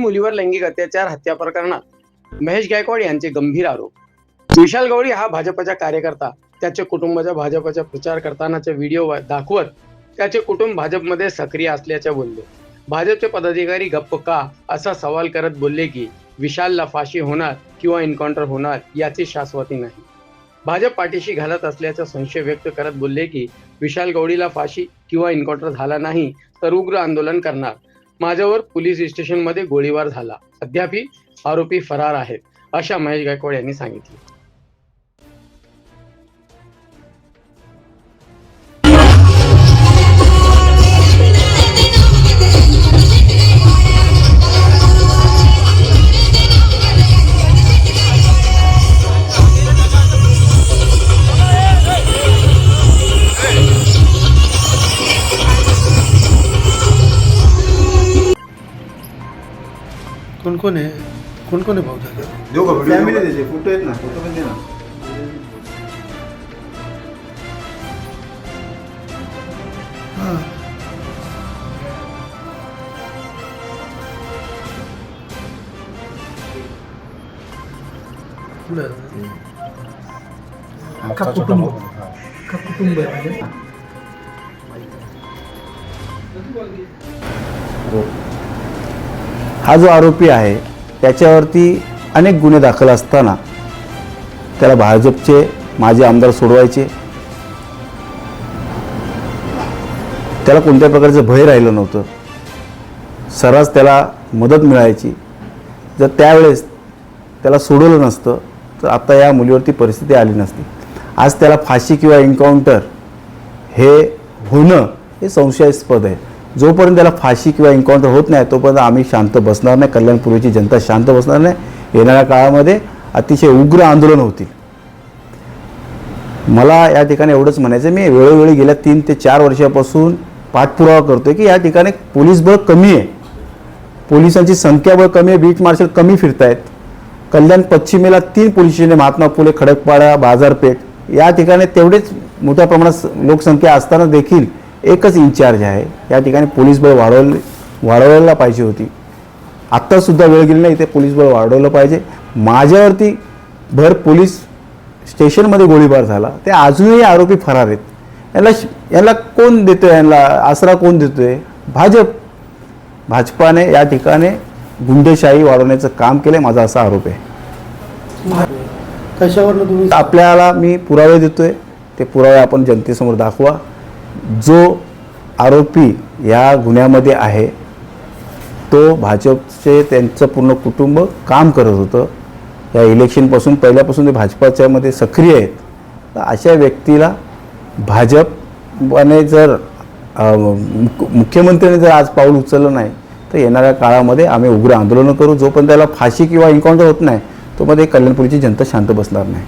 मुलीवर लैंगिक अत्याचार हत्या प्रकरणात महेश गायकवाड यांचे गंभीर आरोप. विशाल गवळी हा भाजपचा कार्यकर्ता त्याचे कुटुंबाचा भाजपचा प्रचार करतानाचे व्हिडिओ दाखवत त्याचे कुटुंब भाजपमध्ये सक्रिय असल्याचे बोलले. भाजपचे पदाधिकारी गप्प का? असा सवाल करत बोलले की विशालला फाशी होणार किंवा एन्काउंटर होणार याची शाश्वती नाही. भाजप पाठीशी घालत असल्याचा संशय व्यक्त करत बोलले की विशाल गौडीला फाशी किंवा एन्काउंटर झाला नाही तर उग्र आंदोलन करणार. माझ्यावर पोलीस स्टेशनमध्ये गोळीबार झाला. अद्यापही आरोपी फरार आहेत अशा महेश गायकवाड यांनी सांगितले. कोण कोण आहे कोण कोण आहे भाऊ दादा देऊ का व्हिडिओ फॅमिली देऊ का? त्याचे फोटो आहेत ना फोटो पण दे ना हां बरं मोठा छोटा भाऊ. का कुटुंब आहे माझे हा हा जो आरोपी आहे त्याच्यावरती अनेक गुन्हे दाखल असताना त्याला भाजपचे माजी आमदार सोडवायचे. त्याला कोणत्या प्रकारचं भय राहिलं नव्हतं. सर्रास त्याला मदत मिळायची. जर त्यावेळेस त्याला सोडवलं नसतं तर आता या मुलीवरती परिस्थिती आली नसती. आज त्याला फाशी किंवा एन्काउंटर हे होणं हे संशयास्पद आहे. जोपर्यंत त्याला फाशी किंवा एन्काउंटर होत नाही तोपर्यंत आम्ही शांत बसणार नाही. कल्याणपूर्वीची जनता शांत बसणार नाही. येणाऱ्या काळामध्ये अतिशय उग्र आंदोलन होतील. मला या ठिकाणी एवढंच म्हणायचं मी वेळोवेळी गेल्या तीन ते चार वर्षापासून पाठपुरावा करतोय की या ठिकाणी पोलीस बळ कमी आहे. पोलिसांची संख्याबळ कमी आहे. बीट मार्शल कमी फिरतायत. कल्याण पश्चिमेला तीन पोलीस स्टेशन महात्मा फुले खडकपाडा बाजारपेठ. या ठिकाणी तेवढेच मोठ्या प्रमाणात लोकसंख्या असताना देखील एकच इन्चार्ज आहे. या ठिकाणी पोलीस बळ वाढवले वाढवायला पाहिजे होती. आत्तासुद्धा वेळ गेली नाही इथे पोलीस बळ वाढवलं पाहिजे. माझ्यावरती भर पोलीस स्टेशनमध्ये गोळीबार झाला. ते अजूनही आरोपी फरार आहेत. श- यांना कोण देतोय? यांना आसरा कोण देतोय? भाजप. भाजपाने या ठिकाणी गुंडेशाही वाढवण्याचं काम केलं माझा असा आरोप आहे. कशावरनं तुम्ही आपल्याला मी पुरावे देतोय. ते पुरावे आपण जनतेसमोर दाखवा. जो आरोपी या गुन्ह्यामध्ये आहे तो भाजपचे त्यांचं पूर्ण कुटुंब काम करत होतं. या इलेक्शनपासून पहिल्यापासून ते भाजपाच्यामध्ये सक्रिय आहेत. तर अशा व्यक्तीला भाजपने जर मुख्यमंत्र्यांनी जर आज पाऊल उचललं नाही तर येणाऱ्या काळामध्ये आम्ही उग्र आंदोलनं करू. जोपर्यंत त्याला फाशी किंवा एन्काउंटर होत नाही तोपर्यंत कल्याणपुरीची जनता शांत बसणार नाही.